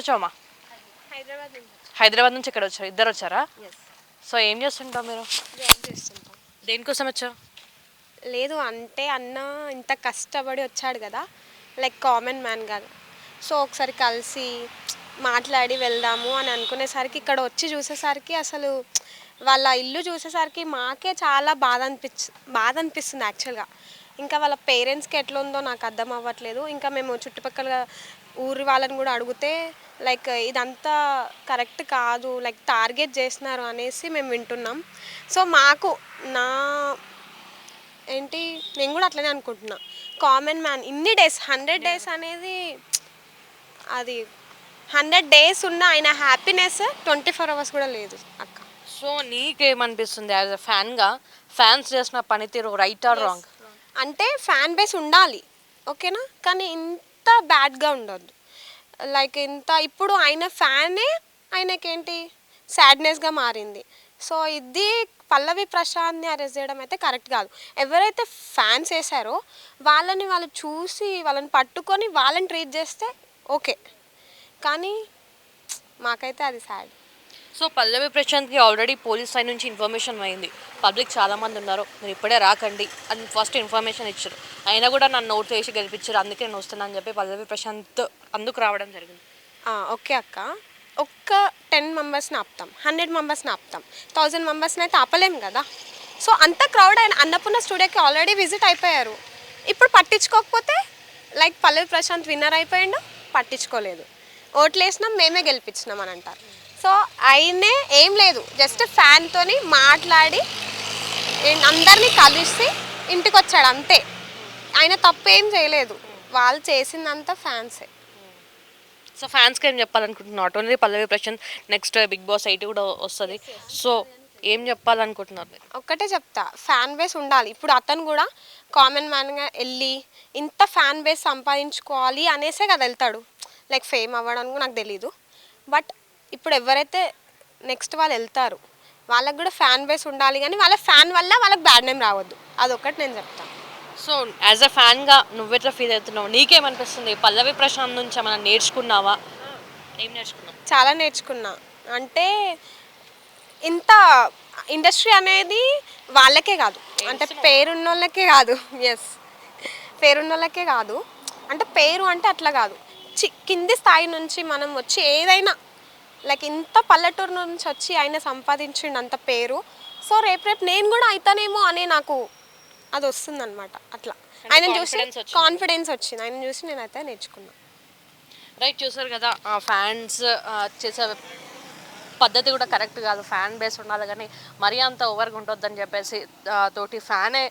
వచ్చావమ్మా? హైదరాబాద్ నుంచి హైదరాబాద్ నుంచి ఇక్కడ వచ్చారు ఇద్దరు వచ్చారా? సో ఏం చేస్తుంటావు మీరు? దేనికోసం వచ్చావు? లేదు అంటే అన్న ఇంత కష్టపడి వచ్చాడు కదా లైక్ కామన్ మ్యాన్ కదా. సో ఒకసారి కలిసి మాట్లాడి వెళ్దాము అని అనుకునేసరికి ఇక్కడ వచ్చి చూసేసరికి అసలు వాళ్ళ ఇల్లు చూసేసరికి మాకే చాలా బాధ అనిపించి బాధ అనిపిస్తుంది యాక్చువల్గా ఇంకా వాళ్ళ పేరెంట్స్కి ఎట్లా ఉందో నాకు అర్థం అవ్వట్లేదు. ఇంకా మేము చుట్టుపక్కల ఊరి వాళ్ళని కూడా అడిగితే లైక్ ఇదంతా కరెక్ట్ కాదు లైక్ టార్గెట్ చేసినారు అనేసి మేము వింటున్నాం. సో మాకు నా ఏంటి నేను కూడా అట్లనే అనుకుంటున్నా. కామన్ మ్యాన్ ఇన్ని డేస్ హండ్రెడ్ డేస్ అనేది అది హండ్రెడ్ డేస్ ఉన్న ఆయన హ్యాపీనెస్ ట్వంటీ ఫోర్ అవర్స్ కూడా లేదు అక్క. సో నీకేమనిపిస్తుంది? యాజ్ అ ఫ్యాన్గా ఫ్యాన్స్ చేసిన పనితీరు రైట్ ఆర్ రాంగ్ అంటే ఫ్యాన్ బేస్ ఉండాలి ఓకేనా? కానీ ఇంత బ్యాడ్గా ఉండొద్దు. లైక్ ఇంత ఇప్పుడు ఆయన ఫ్యానే ఆయనకేంటి? సాడ్నెస్గా మారింది. సో ఇది పల్లవి ప్రశాంత్ని అరెస్ట్ చేయడం అయితే కరెక్ట్ కాదు. ఎవరైతే ఫ్యాన్స్ వేసారో వాళ్ళని వాళ్ళు చూసి వాళ్ళని పట్టుకొని వాళ్ళని ట్రీట్ చేస్తే ఓకే. కానీ మాకైతే అది సాడ్ సో పల్లవి ప్రశాంత్కి ఆల్రెడీ పోలీస్ సైడ్ నుంచి ఇన్ఫర్మేషన్ అయింది. పబ్లిక్ చాలామంది ఉన్నారు. మీరు ఇప్పుడే రాకండి. అని ఫస్ట్ ఇన్ఫర్మేషన్ ఇచ్చారు. అయినా కూడా నన్ను నోట్ చేసి గెలిపించారు. అందుకే నేను వస్తున్నాను అని చెప్పి పల్లవి ప్రశాంత్ అందుకు రావడం జరిగింది. ఓకే అక్క. ఒక్క టెన్ మెంబర్స్ని ఆపుతాం. హండ్రెడ్ మెంబర్స్ని ఆపుతాం. థౌజండ్ మెంబర్స్ని అయితే ఆపలేం కదా? సో అంత క్రౌడ్ అయిన అన్నపూర్ణ స్టూడియోకి ఆల్రెడీ విజిట్ అయిపోయారు. ఇప్పుడు పట్టించుకోకపోతే లైక్ పల్లవి ప్రశాంత్ విన్నర్ అయిపోయిండు పట్టించుకోలేదు. ఓట్లు వేసినాం మేమే గెలిపించినాం అని అంటారు. సో ఆయనే ఏం లేదు. జస్ట్ ఫ్యాన్తోని మాట్లాడి అందరినీ కలిసి ఇంటికి వచ్చాడు అంతే. ఆయన తప్పు ఏం చేయలేదు. వాళ్ళు చేసిందంతా ఫ్యాన్సే సో ఫ్యాన్స్కి ఏం చెప్పాలనుకుంటున్నారు? Not only Pallavi Prashanth next Bigg Boss eight కూడా వస్తుంది. సో ఏం చెప్పాలనుకుంటున్నారు? ఒక్కటే చెప్తా. ఫ్యాన్ బేస్ ఉండాలి. ఇప్పుడు అతను కూడా కామన్ మ్యాన్గా వెళ్ళి ఇంత ఫ్యాన్ బేస్ సంపాదించుకోవాలి అనేసే కదా వెళ్తాడు. లైక్ ఫేమ్ అవ్వడానికి నాకు తెలీదు. బట్ ఇప్పుడు ఎవరైతే నెక్స్ట్ వాళ్ళు వెళ్తారు వాళ్ళకి కూడా ఫ్యాన్ బేస్ ఉండాలి కానీ వాళ్ళ ఫ్యాన్ వల్ల వాళ్ళకి బ్యాడ్ నేమ్ రావద్దు. అదొక్కటి నేను చెప్తాను సో యాజ్ అ ఫ్యాన్గా నువ్వెట్లా ఫీల్ అవుతున్నావు? నీకేమనిపిస్తుంది? పల్లవి ప్రశాంత్ నుంచి ఏమైనా నేర్చుకున్నావా? ఏం నేర్చుకున్నావు? చాలా నేర్చుకున్నా. అంటే ఇంత ఇండస్ట్రీ అనేది వాళ్ళకే కాదు. అంటే పేరున్న వాళ్ళకే కాదు. ఎస్ పేరున్న వాళ్ళకే కాదు. అంటే పేరు అంటే అట్లా కాదు. చి కింది స్థాయి నుంచి మనం వచ్చి ఏదైనా లైక్ ఇంత పల్లెటూరు నుంచి వచ్చి ఆయన సంపాదించిండు అంత పేరు. సో రేపు రేపు నేను కూడా అవుతానేమో అనే నాకు అది వస్తుందన్నమాట. అట్లా. ఆయన చూసి. కాన్ఫిడెన్స్ వచ్చింది? ఆయన చూసి నేనైతే నేర్చుకున్నా. రైట్ చూసారు కదా ఫ్యాన్స్ చేసే పద్ధతి కూడా కరెక్ట్ కాదు. ఫ్యాన్ బేస్ ఉండాలి కానీ మరీ అంత ఓవర్గా ఉంటుందని చెప్పేసి తోటి ఫ్యానే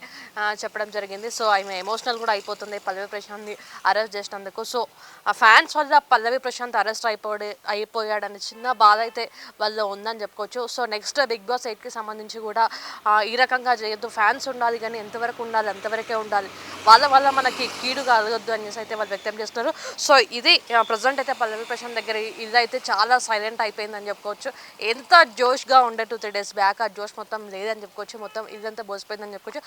చెప్పడం జరిగింది. సో ఆమె ఎమోషనల్ కూడా అయిపోతుంది. పల్లవి ప్రశాంత్ని అరెస్ట్ చేసినందుకు. సో ఆ ఫ్యాన్స్ వల్ల పల్లవి ప్రశాంత్ అరెస్ట్ అయిపోయి అయిపోయాడని చిన్న బాధ అయితే వాళ్ళు ఉందని చెప్పుకోవచ్చు. సో నెక్స్ట్ బిగ్ బాస్ ఎయిట్కి సంబంధించి కూడా ఈ రకంగా చేయొద్దు. ఫ్యాన్స్ ఉండాలి కానీ ఎంతవరకు ఉండాలి అంతవరకే ఉండాలి. వాళ్ళ వల్ల మనకి కీడు కలగొద్దు అనేసి అయితే వాళ్ళు వ్యక్తం చేస్తున్నారు. సో ఇది ప్రజెంట్ అయితే పల్లవి ప్రశాంత్ దగ్గర ఇదైతే చాలా సైలెంట్ అయిపోయిందని చెప్పుకోవచ్చు. ఎంత జోష్గా ఉండే టూ త్రీ డేస్ బ్యాక్ ఆ జోష్ మొత్తం లేదని చెప్పుకోవచ్చు మొత్తం ఇదంతా బోసిపోయిందని చెప్పుకోవచ్చు.